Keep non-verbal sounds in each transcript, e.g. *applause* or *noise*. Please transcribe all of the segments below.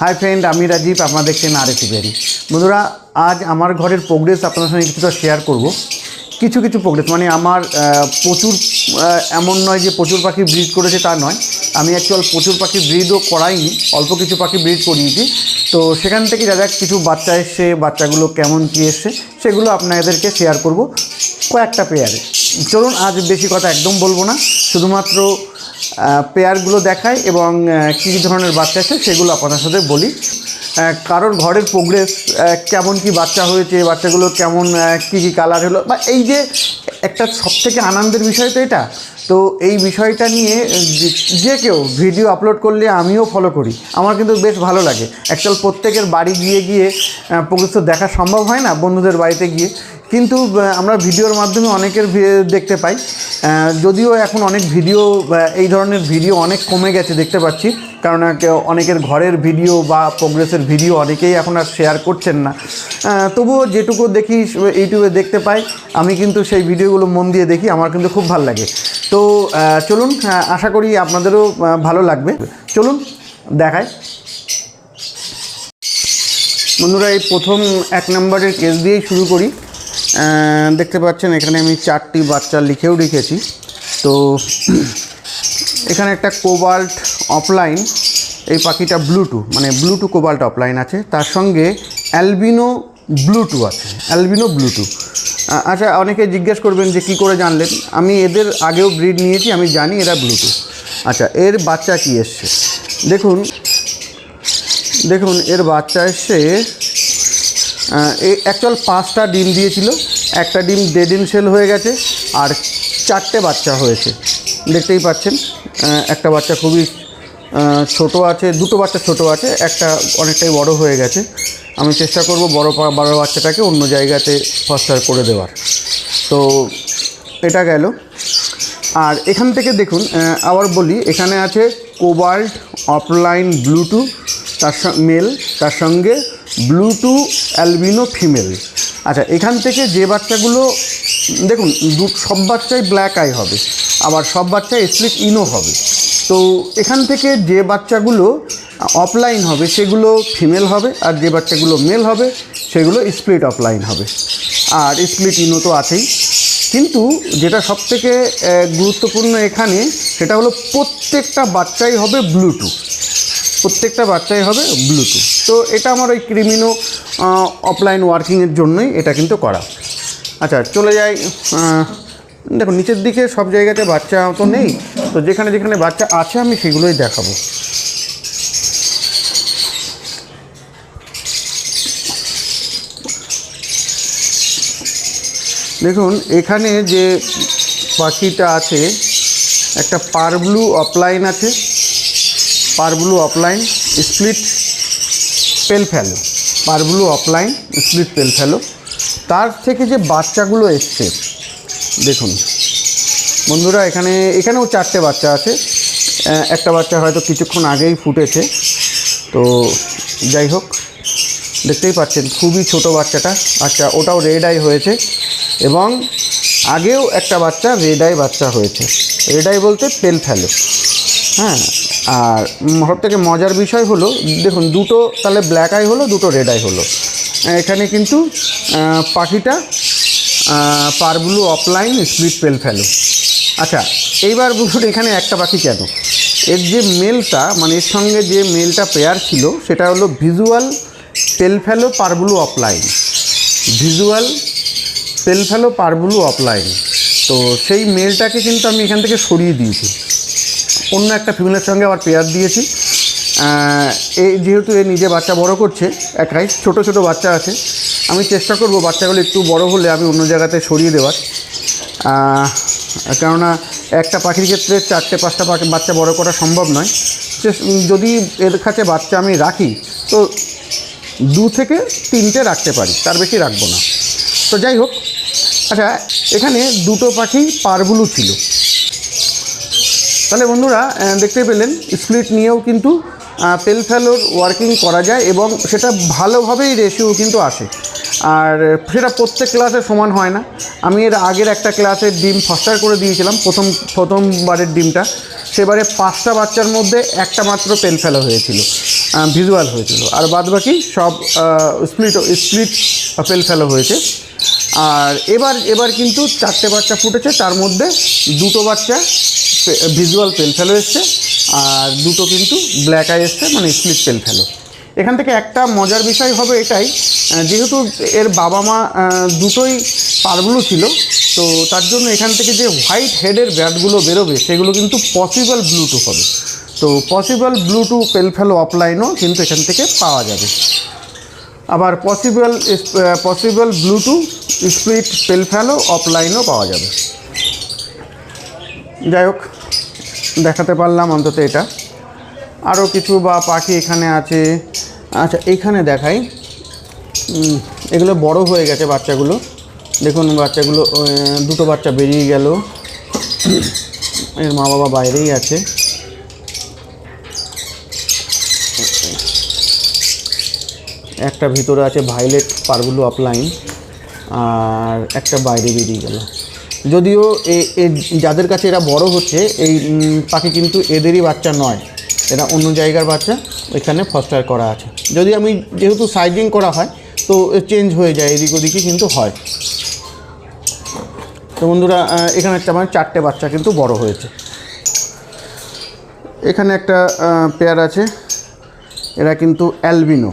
Hi friend আমি রাজীব, আপনারা দেখছেন আর একটি বেরি বন্ধুরা, আজ আমার ঘরের প্রোগ্রেস আপনাদের সঙ্গে কিছুটা শেয়ার করব। কিছু কিছু প্রোগ্রেস মানে আমার প্রচুর এমন নয় যে প্রচুর পাখি ব্রিড করেছে তা নয়। আমি অ্যাকচুয়াল প্রচুর পাখি ব্রিডও করাইনি, অল্প কিছু পাখি ব্রিড করিয়েছি। তো সেখান থেকে যা যা কিছু বাচ্চা এসছে, বাচ্চাগুলো কেমন কী এসছে, সেগুলো আপনাদেরকে শেয়ার করব। কয়েকটা পেয়ারে চলুন, আজ বেশি কথা একদম বলব না। শুধুমাত্র পেয়ারগুলো দেখাই এবং কী কী ধরনের বাচ্চা আছে সেগুলো আপনার সাথে বলি। কারোর ঘরের প্রোগ্রেস কেমন কি বাচ্চা হয়েছে বাচ্চাগুলো কেমন কী কী কালার হলো, বা এই যে একটা সবথেকে আনন্দের বিষয় তো এটা। তো এই বিষয়টা নিয়ে, যে কেউ ভিডিও আপলোড করলে আমিও ফলো করি। আমার কিন্তু বেশ ভালো লাগে। অ্যাকচুয়াল প্রত্যেকের বাড়ি গিয়ে গিয়ে প্রোগ্রেস তো দেখা সম্ভব হয় না বন্ধুদের বাড়িতে গিয়ে। কিন্তু আমরা ভিডিওর মাধ্যমে অনেকের দেখতে পাই। যদিও এখন অনেক ভিডিও এই ধরনের ভিডিও অনেক কমে গেছে দেখতে পাচ্ছি। কারণ অনেকের ঘরের ভিডিও বা প্রোগ্রেসের ভিডিও অনেকেই এখন আর শেয়ার করছেন না। তবুও যেটুকু দেখি, ইউটিউবে দেখতে পাই, আমি কিন্তু সেই ভিডিওগুলো মন দিয়ে দেখি, আমার কিন্তু খুব ভালো লাগে। তো চলুন আশা করি আপনাদেরও ভালো লাগবে। চলুন দেখায় বন্ধুরা, এই প্রথম এক নম্বরের কেস দিয়েই শুরু করি। দেখতে পাচ্ছেন, এখানে আমি চারটি বাচ্চা লিখেও রেখেছি। তো *clears throat* এখানে একটা কোবাল্ট অফলাইন, এই পাখিটা ব্লুটু মানে ব্লুটু কোবাল্ট অফলাইন আছে। তার সঙ্গে অ্যালবিনো ব্লুটু আছে, অ্যালবিনো ব্লুটু আচ্ছা অনেকে জিজ্ঞেস করবেন যে কি করে জানলেন? আমি এদের আগেও ব্রিড নিয়েছি, আমি জানি এরা ব্লুটু আচ্ছা এর বাচ্চা কি এসছে? দেখুন দেখুন, এর বাচ্চা এসছে অ্যাকচুয়াল পাঁচটা ডিম দিয়েছিল। একটা ডিম ডেড সেল হয়ে গেছে, আর চারটে বাচ্চা হয়েছে। দেখতেই পাচ্ছেন একটা বাচ্চা খুবই ছোট আছে, দুটো বাচ্চা ছোট আছে, একটা অনেকটাই বড় হয়ে গেছে। আমি চেষ্টা করব বড় বড় বাচ্চাটাকে অন্য জায়গাতে ফস্টার করে দেওয়ার। তো এটা গেল। আর এখান থেকে দেখুন আবার বলি, এখানে আছে কোবাল্ট অফলাইন ব্লুটু তার মেল তার সঙ্গে ব্লুটু অ্যালবিনো ফিমেল আচ্ছা এখান থেকে যে বাচ্চাগুলো, দেখুন, দু, সব বাচ্চাই ব্ল্যাক আই হবে, আবার সব বাচ্চাই স্প্লিট ইনো হবে। তো এখান থেকে যে বাচ্চাগুলো অফলাইন হবে, সেগুলো ফিমেল হবে, আর যে বাচ্চাগুলো মেল হবে, সেগুলো স্প্লিট অফলাইন হবে। আর স্প্লিট ইনো তো আছেই। কিন্তু যেটা সবথেকে গুরুত্বপূর্ণ এখানে, সেটা হলো প্রত্যেকটা বাচ্চাই হবে ব্লুটুথ প্রত্যেকটা বাচ্চাই হবে ব্লুটুথ তো এটা আমার ওই ক্রিমিনো অফলাইন ওয়ার্কিংয়ের জন্যই এটা কিন্তু করা। আচ্ছা চলে যাই দেখো নিচের দিকে সব জায়গাতে বাচ্চা তো নেই। তো যেখানে যেখানে বাচ্চা আছে আমি সেগুলোই দেখাবো। দেখুন, এখানে যে পাখিটা আছে, একটা পারব্লু অফলাইন আছে। পারব্লু অফলাইন স্প্লিট পেল ফেলো। পারব্লু অফলাইন স্প্লিট পেল ফেলো। তার থেকে যে বাচ্চাগুলো এসছে, দেখুন। বন্ধুরা, এখানে, এখানেও চারটে বাচ্চা আছে। একটা বাচ্চা হয়তো কিছুক্ষণ আগেই ফুটেছে। তো যাই হোক, দেখতেই পাচ্ছেন, খুবই ছোট বাচ্চাটা। আচ্ছা ওটাও রেড আই হয়েছে এবং আগেও একটা বাচ্চা রেড আই বাচ্চা হয়েছে। রেড আই বলতে পেল ফেলো। হ্যাঁ আর সব থেকে মজার বিষয় হলো, দেখুন, দুটো তাহলে ব্ল্যাক আই হলো, দুটো রেড আই হলো। এখানে কিন্তু পাখিটা পারব্লু অফলাইন স্প্লিট পেল ফেলো। আচ্ছা এইবার বুঝুন এখানে একটা পাখি কেন? এর যে মেলটা মানে এর সঙ্গে যে মেলটা পেয়ার ছিল, সেটা হলো visual pale fallow parblue opaline visual pale pale fallow parblue offline তো সেই মেলটাকে কিন্তু আমি এখান থেকে সরিয়ে দিয়েছি। অন্য একটা ফিমেলের সঙ্গে আবার পেয়ার দিয়েছি। এই যেহেতু এ নিজে বাচ্চা বড় করছে একাই ছোট ছোট বাচ্চা আছে, আমি চেষ্টা করব বাচ্চাগুলো একটু বড় হলে আমি অন্য জায়গাতে সরিয়ে দেওয়ার। কেননা একটা পাখির ক্ষেত্রে চারটে, পাঁচটা পাখি, বাচ্চা বড় করা সম্ভব নয়। যদি এর কাছে বাচ্চা আমি রাখি, তো দু থেকে তিনটে রাখতে পারি, তার বেশি রাখব না। তো যাই হোক আচ্ছা এখানে দুটো পাখি পারবুলু ছিল। তাহলে বন্ধুরা দেখতে পেলেন স্প্লিট নিয়েও কিন্তু পেল ফেলোর ওয়ার্কিং করা যায় এবং সেটা ভালোভাবেই রেশিও কিন্তু আসে। আর সেটা প্রত্যেক ক্লাসে সমান হয় না। আমি এর আগের একটা ক্লাসের ডিম ফস্টার করে দিয়েছিলাম, প্রথম, প্রথমবারের ডিমটা। সেবারে পাঁচটা বাচ্চার মধ্যে একটা মাত্র পেল ফেলো হয়েছিল ভিজুয়াল হয়েছিল। আর বাদ বাকি সব স্প্লিট স্প্লিট পেল ফেলো হয়েছে। আর এবার এবার কিন্তু চারটে বাচ্চা ফুটেছে, তার মধ্যে দুটো বাচ্চা ভিজুয়াল পেল ফেলো এসছে, আর দুটো কিন্তু ব্ল্যাক আই এসছে মানে স্প্লিট পেল ফেলো এখান থেকে একটা মজার বিষয় হবে এটাই যেহেতু এর বাবা মা দুটোই পারগুলো ছিল, তো তার জন্য এখান থেকে যে হোয়াইট হেডের ব্যাটগুলো বেরোবে, সেগুলো কিন্তু পসিবল ব্লুটু হবে। তো পসিবল ব্লুটু পেলফেলো অফলাইনও কিন্তু এখান থেকে পাওয়া যাবে। আবার possible possible blue two split pale fallow অফলাইনও পাওয়া যাবে। যাই হোক, দেখাতে পারলাম অন্তত এটা। আরও কিছু বা পাখি এখানে আছে। আচ্ছা এইখানে দেখাই। এগুলো বড় হয়ে গেছে বাচ্চাগুলো। দেখুন বাচ্চাগুলো দুটো বাচ্চা বেরিয়ে গেল। এর মা বাবা বাইরেই আছে। একটা ভিতরে আছে ভাইলেট পারগুলো অফলাইন। আর একটা বাইরে বেরিয়ে গেল। যদিও যাদের কাছে এরা বড় হচ্ছে, এই পাখি কিন্তু এদেরই বাচ্চা নয়। এরা অন্য জায়গার বাচ্চা, এখানে ফস্টার করা আছে। যদি আমি যেহেতু সাইজিং করা হয়, তো চেঞ্জ হয়ে যায়, এদিক ওদিকে কিন্তু হয়। তো বন্ধুরা এখানে একটা আমার চারটে বাচ্চা কিন্তু বড় হয়েছে। এখানে একটা পেয়ার আছে। এরা কিন্তু অ্যালবিনো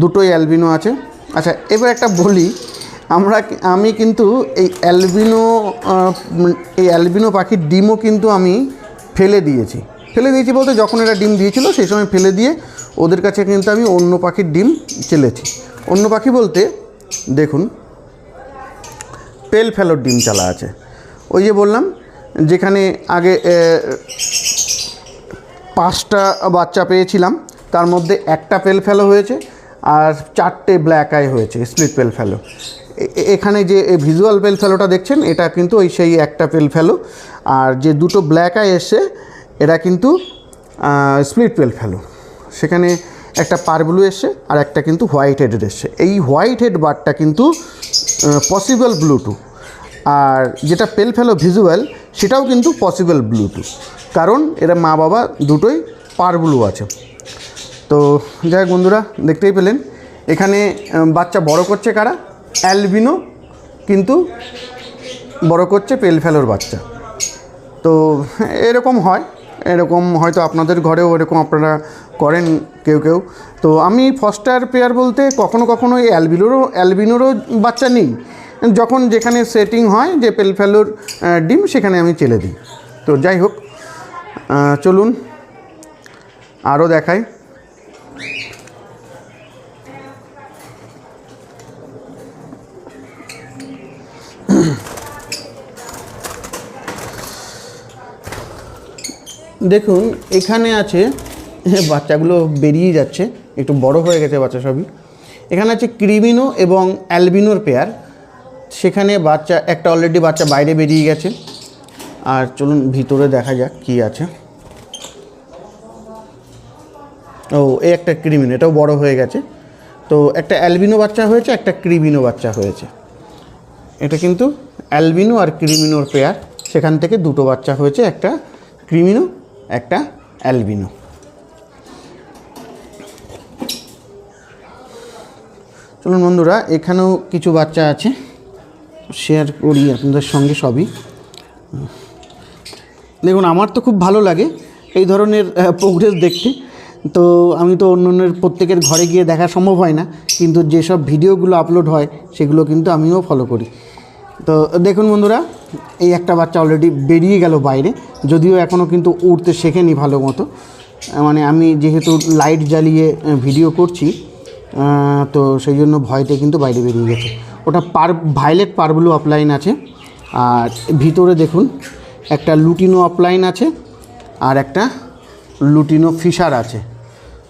দুটোই অ্যালবিনো আছে। আচ্ছা এবার একটা বলি আমরা আমি কিন্তু এই অ্যালবিনো এই অ্যালবিনো পাখির ডিমও কিন্তু আমি ফেলে দিয়েছি। ফেলে দিয়েছি বলতে যখন এরা ডিম দিয়েছিল, সেই সময় ফেলে দিয়ে ওদের কাছে কিন্তু আমি অন্য পাখির ডিম চেলেছি। অন্য পাখি বলতে, দেখুন, পেল ফেলোর ডিম চালা আছে। ওই যে বললাম, যেখানে আগে পাঁচটা বাচ্চা পেয়েছিলাম, তার মধ্যে একটা পেল ফেলো হয়েছে, আর চারটে ব্ল্যাক আই হয়েছে, স্প্লিট পেল ফেলো। এখানে যে ভিজুয়াল পেল ফেলোটা দেখছেন, এটা কিন্তু ওই সেই একটা পেল ফেলো আর যে দুটো ব্ল্যাক আই এসছে এরা কিন্তু স্প্লিট পেল ফেলো সেখানে একটা পারব্লু এসছে, আর একটা কিন্তু হোয়াইট হেডের এসছে। এই হোয়াইট হেড বারটা কিন্তু পসিবল ব্লুটু আর যেটা পেল ফেলো ভিজুয়াল সেটাও কিন্তু পসিবল ব্লুটু কারণ এরা মা বাবা দুটোই পার ব্লু আছে। তো যাই বন্ধুরা, দেখতেই পেলেন। এখানে বাচ্চা বড় করছে কারা? অ্যালবিনো কিন্তু বড় করছে পেল ফেলোর বাচ্চা। তো এরকম হয়, এরকম হয়তো আপনাদের ঘরেও এরকম আপনারা করেন কেউ কেউ। তো আমি ফস্টার পেয়ার বলতে কখনো কখনো এই অ্যালবিনোরও অ্যালবিনোরও বাচ্চা নিই। যখন যেখানে সেটিং হয় যে পেলফেলোর ডিম, সেখানে আমি চেলে দিই। তো যাই হোক চলুন, আরও দেখাই। দেখুন, এখানে আছে বাচ্চাগুলো বেরিয়ে যাচ্ছে, একটু বড় হয়ে গেছে বাচ্চা সবই। এখানে আছে ক্রিমিনো এবং অ্যালবিনোর পেয়ার। সেখানে বাচ্চা, একটা অলরেডি বাচ্চা বাইরে বেরিয়ে গেছে। আর চলুন, ভিতরে দেখা যাক কি আছে। ও, এই একটা ক্রিমিনো, এটাও বড় হয়ে গেছে। তো একটা অ্যালবিনো বাচ্চা হয়েছে, একটা ক্রিমিনো বাচ্চা হয়েছে। এটা কিন্তু অ্যালবিনো আর ক্রিমিনোর পেয়ার। সেখান থেকে দুটো বাচ্চা হয়েছে, একটা ক্রিমিনো একটা অ্যালবিনো। চলুন বন্ধুরা, এখানেও কিছু বাচ্চা আছে। শেয়ার করি আপনাদের সঙ্গে সবই। দেখুন, আমার তো খুব ভালো লাগে এই ধরনের প্রোগ্রেস দেখতে। তো আমি তো অন্য অন্যের প্রত্যেকের ঘরে গিয়ে দেখা সম্ভব হয় না। কিন্তু যেসব ভিডিওগুলো আপলোড হয়, সেগুলো কিন্তু আমিও ফলো করি। তো দেখুন বন্ধুরা, এই একটা বাচ্চা অলরেডি বেরিয়ে গেল বাইরে, যদিও এখনও কিন্তু উড়তে শেখেনি ভালো মতো। মানে আমি যেহেতু লাইট জ্বালিয়ে ভিডিও করছি তো সেই জন্য ভয়তে কিন্তু বাইরে বেরিয়ে গেছে। ওটা পার ভাইলেট পারব্লু অফলাইন আছে, আর ভিতরে দেখুন, একটা লুটিনো অফলাইন আছে, আর একটা লুটিনো ফিশার আছে।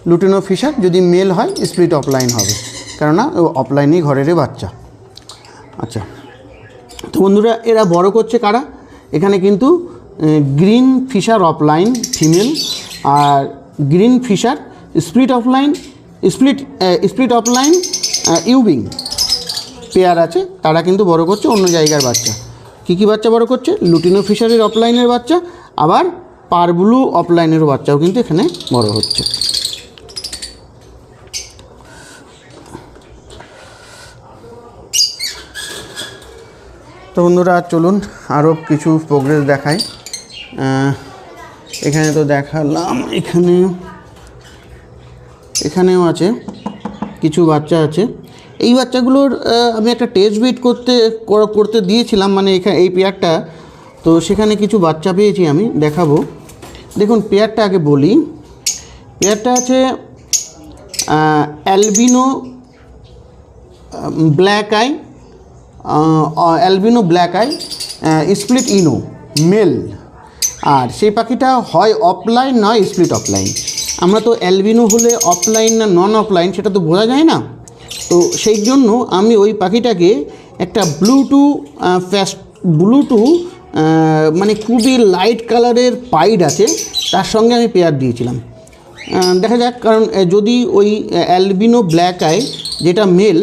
লুটিনো ফিশার যদি মেল হয় স্প্লিট অফলাইন হবে, কেননা অফলাইনেই ঘরেরই বাচ্চা। আচ্ছা। তো বন্ধুরা, এরা বড় করছে কারা? এখানে কিন্তু গ্রিন ফিশার অফলাইন ফিমেল, আর green Fischer split opaline split split opaline ইউবিং pair আছে, তারা কিন্তু বড় করছে অন্য জায়গার বাচ্চা। কী কী বাচ্চা বড় করছে? লুটিনো ফিশারির অফলাইনের বাচ্চা, আবার পারব্লু অফলাইনেরও বাচ্চাও কিন্তু এখানে বড় হচ্ছে। তো বন্ধুরা, চলুন আরও কিছু প্রোগ্রেস দেখাই। এখানে তো দেখালাম, এখানে, এখানেও আছে, কিছু বাচ্চা আছে। এই বাচ্চাগুলোর আমি একটা টেস্ট বিট করতে করতে দিয়েছিলাম মানে এখানে এই পেয়ারটা। তো সেখানে কিছু বাচ্চা পেয়েছি আমি, দেখাবো। দেখুন, পেয়ারটা আগে বলি। পেয়ারটা আছে albino black eye albino black eye split ino, male. আর সেই পাখিটা হয় অফলাইন, নয় স্প্লিট অফলাইন। আমরা তো অ্যালবিনো হলে অফলাইন না নন অফলাইন, সেটা তো বোঝা যায় না। তো সেই জন্য আমি ওই পাখিটাকে একটা ব্লুটু ফ্যাস্ট ব্লুটু মানে খুবই লাইট কালারের পাইড আছে, তার সঙ্গে আমি পেয়ার দিয়েছিলাম। দেখা যাক, কারণ যদি ওই অ্যালবিনো ব্ল্যাক আই, যেটা মেল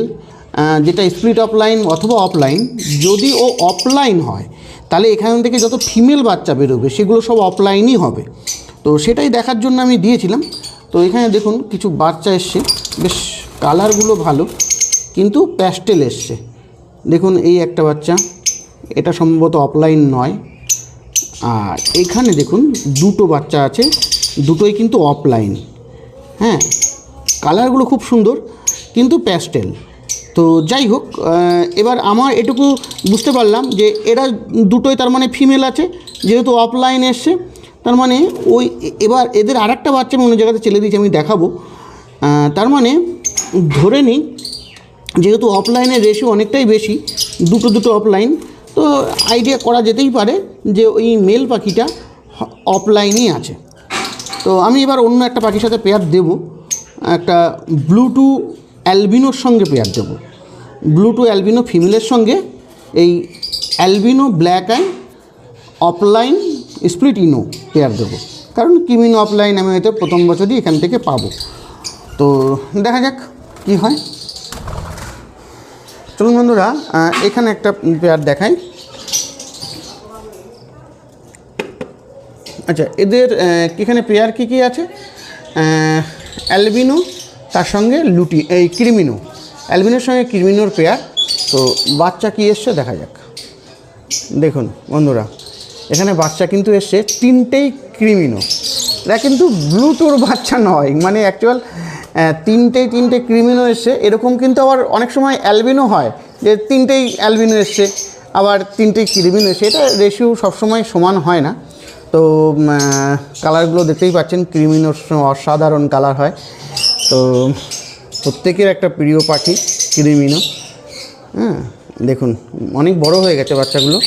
যেটা স্প্লিট অফলাইন অথবা অফলাইন যদি ও অফলাইন হয়, তাহলে এখান থেকে যত ফিমেল বাচ্চা বেরোবে, সেগুলো সব অফলাইনই হবে। তো সেটাই দেখার জন্য আমি দিয়েছিলাম। তো এখানে দেখুন, কিছু বাচ্চা এসছে। বেশ কালারগুলো ভালো, কিন্তু প্যাস্টেল এসছে। দেখুন, এই একটা বাচ্চা, এটা সম্ভবত অফলাইন নয়। আর এখানে দেখুন, দুটো বাচ্চা আছে, দুটোই কিন্তু অফলাইন হ্যাঁ কালারগুলো খুব সুন্দর, কিন্তু প্যাস্টেল তো যাই হোক এবার আমার এটুকু বুঝতে পারলাম যে এরা দুটোই তার মানে ফিমেল আছে, যেহেতু অফলাইন এসছে, তার মানে ওই এবার এদের আর একটা বাচ্চা আমি অন্য জায়গাতে ছেলে দিয়েছি, আমি দেখাবো। তার মানে ধরে নিই, যেহেতু অফলাইনের রেশিও অনেকটাই বেশি, দুটো দুটো অফলাইন তো আইডিয়া করা যেতেই পারে যে ওই মেল পাখিটা অফলাইনই আছে। তো আমি এবার অন্য একটা পাখির সাথে পেয়ার দেব, একটা ব্লুটু অ্যালবিনোর সঙ্গে পেয়ার দেব। ব্লু টু অ্যালবিনো ফিমেলের সঙ্গে। এই albino, black eye opaline split ino pair দেবো। কারণ কিমিনো অফলাইন আমি হয়তো প্রথম বছরই এখান থেকে পাবো। তো দেখা যাক কি হয়। চলুন বন্ধুরা এখানে একটা পেয়ার দেখাই। আচ্ছা এদের এখানে পেয়ার কী কী আছে? অ্যালবিনো তার সঙ্গে লুটি, এই ক্রিমিনো। অ্যালবিনোর সঙ্গে ক্রিমিনোর পেয়ার। তো বাচ্চা কি এসছে? দেখা যাক। দেখুন, বন্ধুরা, এখানে বাচ্চা কিন্তু এসছে, তিনটেই ক্রিমিনো। এরা কিন্তু ব্লুটুর বাচ্চা নয় মানে অ্যাকচুয়াল তিনটেই তিনটে ক্রিমিনো এসছে। এরকম কিন্তু আবার অনেক সময় অ্যালবিনো হয়, যে তিনটেই অ্যালবিনো এসছে, আবার তিনটেই ক্রিমিনো এসছে। এটা রেশিও সবসময় সমান হয় না। তো কালারগুলো দেখতেই পাচ্ছেন, ক্রিমিনোর অসাধারণ কালার হয়। তো প্রত্যেকের একটা প্রিয় পাখি, ক্রিমিনো। হ্যাঁ দেখুন, অনেক বড় হয়ে গেছে বাচ্চাগুলো।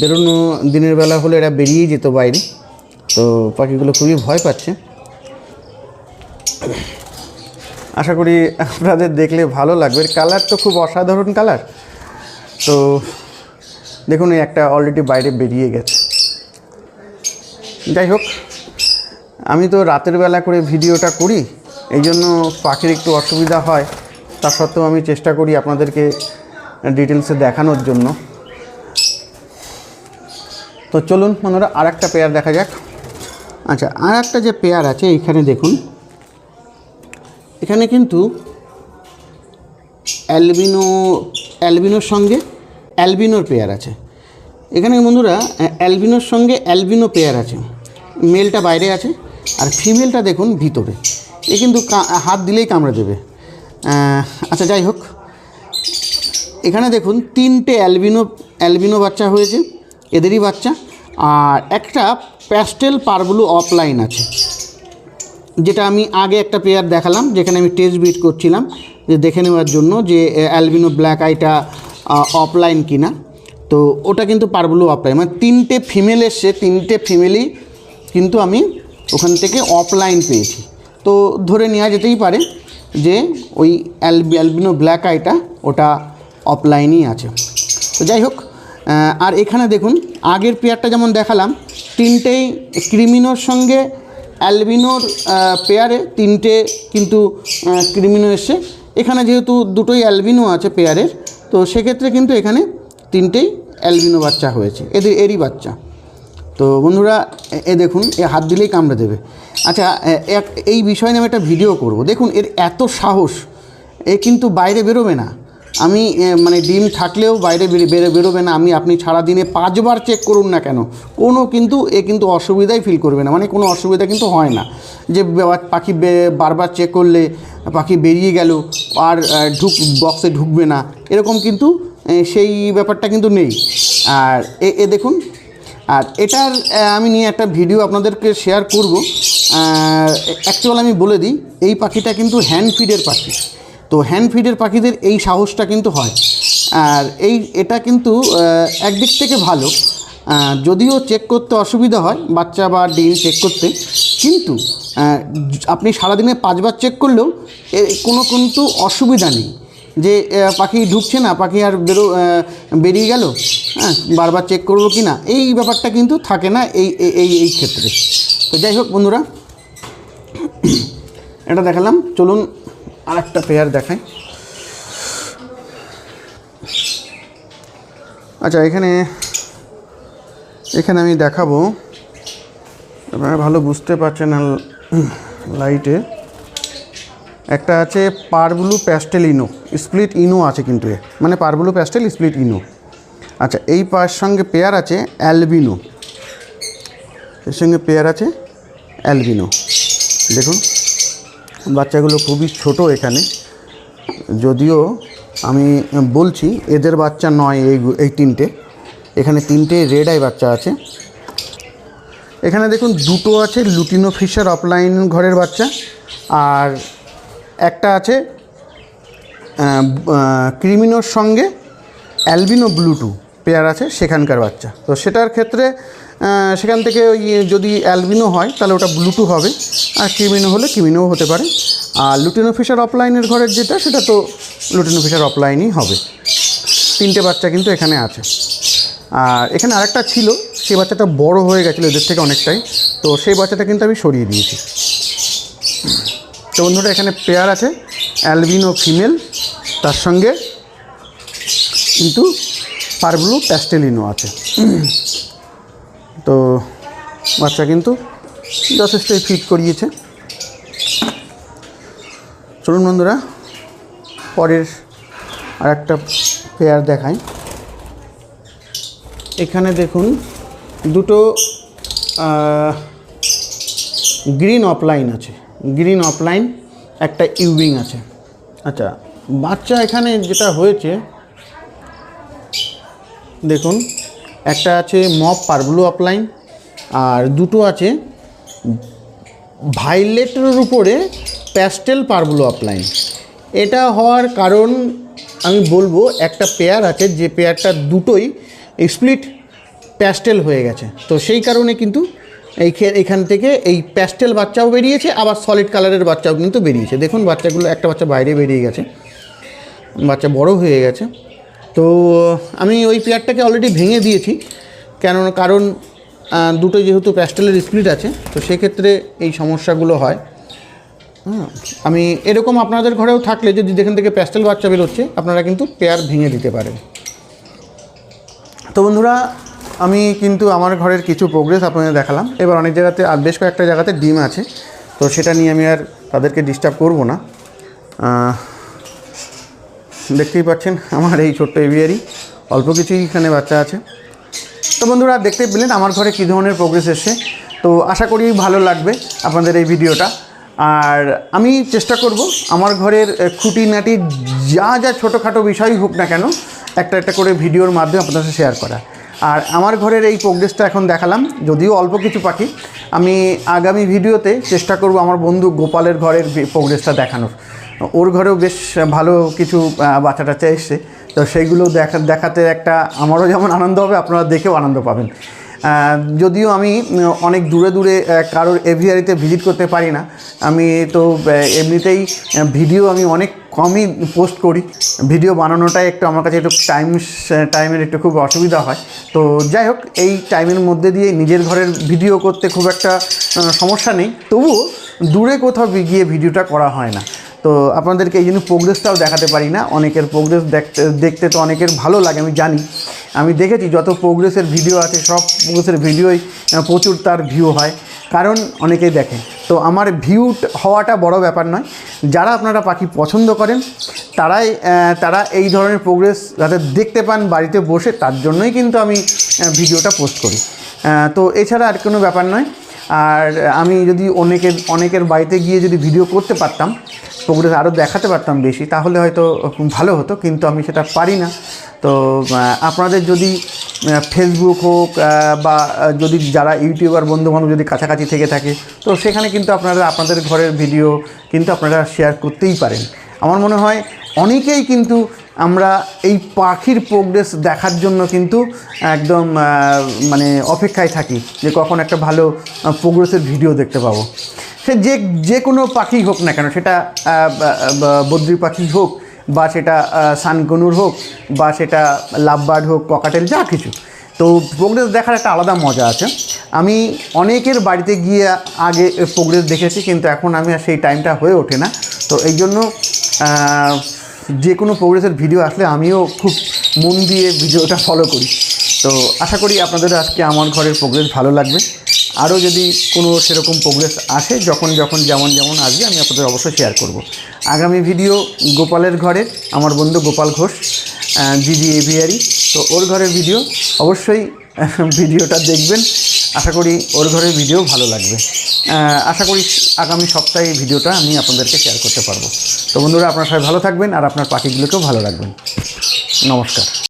বেরোনো দিনের বেলা হলে এরা বেরিয়েই যেত বাইরে। তো পাখিগুলো খুবই ভয় পাচ্ছে। আশা করি আপনাদের দেখলে ভালো লাগবে। কালার তো খুব অসাধারণ কালার। তো দেখুন, এই একটা অলরেডি বাইরে বেরিয়ে গেছে। যাই হোক, আমি তো রাতের বেলা করে ভিডিওটা করি। এই জন্য পাখির একটু অসুবিধা হয়। তা সত্ত্বেও আমি চেষ্টা করি আপনাদেরকে ডিটেলসে দেখানোর জন্য। তো চলুন বন্ধুরা আর একটা পেয়ার দেখা যাক। আচ্ছা আর একটা যে পেয়ার আছে, এইখানে দেখুন। এখানে কিন্তু অ্যালবিনো, অ্যালবিনোর সঙ্গে অ্যালবিনোর পেয়ার আছে। এখানে বন্ধুরা অ্যালবিনোর সঙ্গে অ্যালবিনো পেয়ার আছে। মেলটা বাইরে আছে, আর ফিমেলটা দেখুন ভিতরে। এ কিন্তু হাত দিলেই কামড়ে দেবে। আচ্ছা যাই হোক। এখানে দেখুন, তিনটে অ্যালবিনো অ্যালবিনো বাচ্চা হয়েছে, এদেরই বাচ্চা। আর একটা প্যাস্টেল পারগুলো অফলাইন আছে। যেটা আমি আগে একটা পেয়ার দেখালাম, যেখানে আমি টেস্ট বিট করছিলাম, যে দেখে নেওয়ার জন্য যে অ্যালবিনো ব্ল্যাক আইটা অফলাইন কিনা। তো ওটা কিন্তু পারগুলো অফলাইন মানে তিনটে ফিমেল এসছে, তিনটে ফিমেলই কিন্তু আমি ওখান থেকে অফলাইন পেয়েছি। তো ধরে নেওয়া যেতেই পারে যে ওই অ্যালবি, অ্যালবিনো ব্ল্যাক আইটা ওটা অফলাইনই আছে। তো যাই হোক আর এখানে দেখুন, আগের পেয়ারটা যেমন দেখালাম, তিনটেই ক্রিমিনোর সঙ্গে অ্যালবিনোর পেয়ারে তিনটে কিন্তু ক্রিমিনো এসছে। এখানে যেহেতু দুটোই অ্যালবিনো আছে পেয়ারের, তো সেক্ষেত্রে কিন্তু এখানে তিনটেই অ্যালবিনো বাচ্চা হয়েছে। এদের, এরই বাচ্চা। তো বন্ধুরা, এ- দেখুন, এ হাত দিলেই কামড়ে দেবে। আচ্ছা এই বিষয় নিয়ে আমি একটা ভিডিও করব। দেখুন, এর এত সাহস, এ কিন্তু বাইরে বেরোবে না। আমি মানে ডিম থাকলেও বাইরে বেরো বেরো, বেরোবে না। আমি, আপনি সারা দিনে পাঁচবার চেক করুন না কেন? কোনো কিন্তু, এ কিন্তু অসুবিধাই ফিল করবে না। মানে কোনো অসুবিধা কিন্তু হয় না। যে পাখি বারবার চেক করলে পাখি বেরিয়ে গেল, আর ঢুক বক্সে ঢুকবে না। এরকম কিন্তু সেই ব্যাপারটা কিন্তু নেই। আর এ দেখুন আর এটার আমি নিয়ে একটা ভিডিও আপনাদেরকে শেয়ার করব। অ্যাকচুয়াল আমি বলে দিই, এই পাখিটা কিন্তু হ্যান্ড ফিডের পাখি। তো হ্যান্ড ফিডের পাখিদের এই সাহসটা কিন্তু হয়। আর এই, এটা কিন্তু একদিক থেকে ভালো। যদিও চেক করতে অসুবিধা হয়, বাচ্চা বা ডিম চেক করতে। কিন্তু আপনি সারাদিনে পাঁচবার চেক করলেও কোনো কিন্তু অসুবিধা নেই। যে পাখি ঢুকছে না, পাখি আর বেরো বেরিয়ে গেল হ্যাঁ বারবার চেক করব কি না এই ব্যাপারটা কিন্তু থাকে না এই, এই- এই ক্ষেত্রে। তো যাই হোক বন্ধুরা, এটা দেখালাম। চলুন আর একটা পেয়ার দেখাই। আচ্ছা এখানে এখানে আমি দেখাবো। আপনারা ভালো বুঝতে পারছেন লাইটে। একটা আছে পারব্লু প্যাস্টেল ইনো, স্প্লিট ইনো আছে কিন্তু এ। মানে পারব্লু প্যাস্টেল, স্প্লিট ইনো। আচ্ছা এই পার সঙ্গে পেয়ার আছে অ্যালবিনো এর সঙ্গে পেয়ার আছে অ্যালবিনো দেখুন, বাচ্চাগুলো খুবই ছোট এখানে। যদিও আমি বলছি, এদের বাচ্চা নয় এই এই তিনটে। এখানে তিনটে রেড আই বাচ্চা আছে। এখানে দেখুন, দুটো আছে লুটিনো ফিশার অফলাইন ঘরের বাচ্চা, আর একটা আছে ক্রিমিনোর সঙ্গে অ্যালবিনো ব্লুটু পেয়ার আছে, সেখানকার বাচ্চা। তো সেটার ক্ষেত্রে সেখান থেকে ওই যদি অ্যালবিনো হয়, তাহলে ওটা ব্লুটু হবে। আর ক্রিমিনো হলে ক্রিমিনোও হতে পারে। আর লুটিনো ফিশার অফলাইনের ঘরের যেটা, সেটা তো লুটিনো ফিশার অফলাইনই হবে। তিনটে বাচ্চা কিন্তু এখানে আছে। আর এখানে আরেকটা ছিল, সেই বাচ্চাটা বড় হয়ে গেছিল এদের থেকে অনেকটাই। তো সেই বাচ্চাটা কিন্তু আমি সরিয়ে দিয়েছি। তো বন্ধুরা, এখানে পেয়ার আছে, অ্যালবিনো ফিমেল। তার সঙ্গে কিন্তু পারব্লু প্যাস্টেলিনো আছে। তো বাচ্চা কিন্তু যথেষ্টই ফিট করিয়েছে। চলুন বন্ধুরা, পরের আর একটা পেয়ার দেখাই। এখানে দেখুন, দুটো গ্রিন অফলাইন আছে। গ্রিন অফলাইন একটা ইউবিং আছে। আচ্ছা বাচ্চা এখানে যেটা হয়েছে দেখুন, একটা আছে মপ পারব্লু অফলাইন আর দুটো আছে ভাইলেটের উপরে প্যাস্টেল পারব্লু অফলাইন এটা হওয়ার কারণ আমি বলব, একটা পেয়ার আছে, যে পেয়ারটা দুটোই স্প্লিট প্যাস্টেল হয়ে গেছে। তো সেই কারণে কিন্তু এই এখান থেকে এই প্যাস্টেল বাচ্চাও বেরিয়েছে, আবার সলিড কালারের বাচ্চাও কিন্তু বেরিয়েছে। দেখুন, বাচ্চাগুলো, একটা বাচ্চা বাইরে বেরিয়ে গেছে, বাচ্চা বড় হয়ে গেছে। তো আমি ওই পেয়ারটাকে অলরেডি ভেঙে দিয়েছি কেন কারণ দুটো যেহেতু প্যাস্টেলের স্প্লিট আছে, তো সেক্ষেত্রে এই সমস্যাগুলো হয়। হ্যাঁ আমি এরকম আপনাদের ঘরেও থাকলে যদি যেখান থেকে প্যাস্টেল বাচ্চা বেরোচ্ছে, আপনারা কিন্তু পেয়ার ভেঙে দিতে পারেন। তো বন্ধুরা, আমি কিন্তু আমার ঘরের কিছু প্রোগ্রেস আপনাদের দেখালাম। এবার অনেক জায়গাতে, আর বেশ কয়েকটা জায়গাতে ডিম আছে, তো সেটা নিয়ে আমি আর তাদেরকে ডিস্টার্ব করব না। দেখতেই পাচ্ছেন আমার এই ছোট্ট এভিয়ারি অল্প কিছুই এখানে বাচ্চা আছে। তো বন্ধুরা, দেখতে পেলেন আমার ঘরে কী ধরনের প্রোগ্রেস এসছে। তো আশা করি ভালো লাগবে আপনাদের এই ভিডিওটা আর আমি চেষ্টা করব আমার ঘরের খুঁটিনাটি যা যা ছোটোখাটো বিষয়ই হোক না কেন, একটা একটা করে ভিডিওর মাধ্যমে আপনাদের সাথে শেয়ার করা। আর আমার ঘরের এই প্রোগ্রেসটা এখন দেখালাম, যদিও অল্প কিছু পাখি। আমি আগামী ভিডিওতে চেষ্টা করব আমার বন্ধু গোপালের ঘরের প্রোগ্রেসটা দেখানোর। ওর ঘরেও বেশ ভালো কিছু বাচ্চা টাচ্চা এসছে। তো সেইগুলো দেখা, দেখাতে একটা আমারও যেমন আনন্দ হবে, আপনারা দেখেও আনন্দ পাবেন। যদিও আমি অনেক দূরে দূরে কারোর এভিয়ারিতে ভিজিট করতে পারি না। আমি তো এমনিতেই ভিডিও আমি অনেক কমই পোস্ট করি। ভিডিও বানানোটাই একটু আমার কাছে একটু টাইম টাইমের একটু খুব অসুবিধা হয়। তো যাই হোক, এই টাইমের মধ্যে দিয়ে নিজের ঘরের ভিডিও করতে খুব একটা সমস্যা নেই। তবুও দূরে কোথাও গিয়ে ভিডিওটা করা হয় না। তো আপনাদেরকে এই জন্য প্রোগ্রেসটাও দেখাতে পারি না। অনেকের প্রোগ্রেস দেখতে দেখতে তো অনেকের ভালো লাগে, আমি জানি। আমি দেখেছি যত প্রোগ্রেসের ভিডিও আছে, সব প্রোগ্রেসের ভিডিওই প্রচুর তার ভিউ হয়। কারণ অনেকেই দেখে। তো আমার ভিউ হওয়াটা বড় ব্যাপার নয়। যারা আপনারা পাখি পছন্দ করেন, তারাই তারা এই ধরনের প্রোগ্রেস যাতে দেখতে পান বাড়িতে বসে, তার জন্যই কিন্তু আমি ভিডিওটা পোস্ট করি। তো এছাড়া আর কোনো ব্যাপার নয়। আর আমি যদি অনেকের অনেকের বাড়িতে গিয়ে যদি ভিডিও করতে পারতাম প্রোগ্রেস আরও দেখাতে পারতাম বেশি, তাহলে হয়তো ভালো হতো, কিন্তু আমি সেটা পারি না। তো আপনাদের যদি ফেসবুক হোক বা যদি যারা ইউটিউবার বন্ধুবান্ধব যদি কাছাকাছি থেকে থাকে, তো সেখানে কিন্তু আপনারা আপনাদের ঘরের ভিডিও কিন্তু আপনারা শেয়ার করতেই পারেন। আমার মনে হয় অনেকেই কিন্তু আমরা এই পাখির প্রোগ্রেস দেখার জন্য কিন্তু একদম মানে অপেক্ষায় থাকি যে কখন একটা ভালো প্রোগ্রেসের ভিডিও দেখতে পাবো। সে যে যে কোনো পাখি হোক না কেন, সেটা বদ্রি পাখি হোক, বা সেটা সানকনুর হোক, বা সেটা লাভবার্ড হোক, ককাটেল, যা কিছু। তো প্রোগ্রেস দেখার একটা আলাদা মজা আছে। আমি অনেকের বাড়িতে গিয়ে আগে প্রোগ্রেস দেখেছি, কিন্তু এখন আমি আর সেই টাইমটা হয়ে ওঠে না। তো এই জন্য যে কোনো প্রোগ্রেসের ভিডিও আসলে আমিও খুব মন দিয়ে ভিডিওটা ফলো করি। তো আশা করি আপনাদের আজকে আমার ঘরের প্রোগ্রেস ভালো লাগবে। আরও যদি কোনো সেরকম প্রোগ্রেস আসে, যখন যখন যেমন যেমন আসবে, আমি আপনাদের অবশ্যই শেয়ার করব। আগামী ভিডিও গোপালের ঘরে, আমার বন্ধু গোপাল ঘোষ জিজি এভিয়ারি। তো ওর ঘরের ভিডিও অবশ্যই ভিডিওটা দেখবেন। আশা করি ওর ঘরের ভিডিও ভালো লাগবে। আশা করি আগামী সপ্তাহে এই ভিডিওটা আমি আপনাদেরকে শেয়ার করতে পারব। তো বন্ধুরা, আপনার সবাই ভালো থাকবেন আর আপনার পাখিগুলোকেও ভালো রাখবেন। নমস্কার।